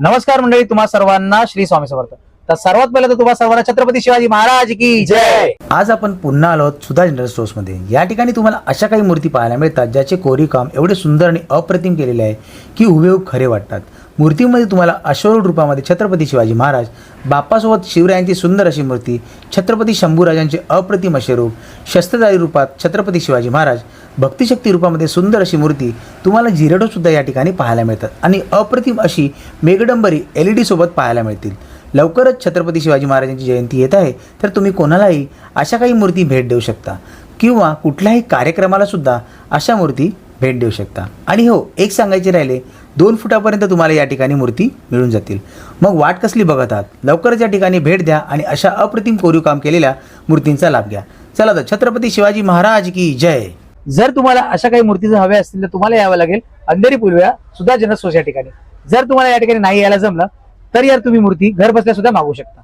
नमस्कार मंडळी तुम्हा सर्वांना श्री स्वामी समर्थ. तर सर्वात पहिलं तर तुम्हाला सर्वांना छत्रपती शिवाजी महाराज की जय. आज आपण पुन्हा आलो सुधा जनरल स्टोर्समध्ये या ठिकाणी तुम्हाला अशा काही मूर्ती पाहायला मिळतात ज्याचे कोरीकाम एवढे सुंदर आणि अप्रतिम केलेले आहे की हुबेहूब खरे वाटतात. मूर्तीमध्ये तुम्हाला अश्वरूढ रूपामध्ये छत्रपती शिवाजी महाराज बाप्पासोबत शिवरायांची सुंदर अशी मूर्ती छत्रपती शंभूराजांचे अप्रतिम असे रूप शस्त्रधारी रूपात छत्रपती शिवाजी महाराज भक्तिशक्ती रूपामध्ये सुंदर अशी मूर्ती तुम्हाला जिरेडोसुद्धा या ठिकाणी पाहायला मिळतात. आणि अप्रतिम अशी मेघडंबरी एल ई डीसोबत पाहायला मिळतील. लवकरच छत्रपती शिवाजी महाराजांची जयंती येत आहे तर तुम्ही कोणालाही अशा काही मूर्ती भेट देऊ शकता. किंवा कुठल्याही कार्यक्रमाला सुद्धा अशा मूर्ती भेट देऊ शकता. आणि हो एक सांगायचे राहिले दोन फुटापर्यंत तुम्हाला या ठिकाणी मूर्ती मिळून जातील. मग वाट कसली बघत आहात? लवकरच या ठिकाणी भेट द्या आणि अशा अप्रतिम कोरीव काम केलेल्या मूर्तींचा लाभ घ्या. चला तर छत्रपती शिवाजी महाराज की जय. जर तुम्हाला अशा काही मूर्ती जर हव्या असतील तर तुम्हाला यावं लागेल अंधेरी पूर्व्या सुद्धा जनसोस या ठिकाणी. जर तुम्हाला या ठिकाणी नाही यायला जमलं तर यार तुम्ही मूर्ती घर बसल्या सुद्धा मागू शकता.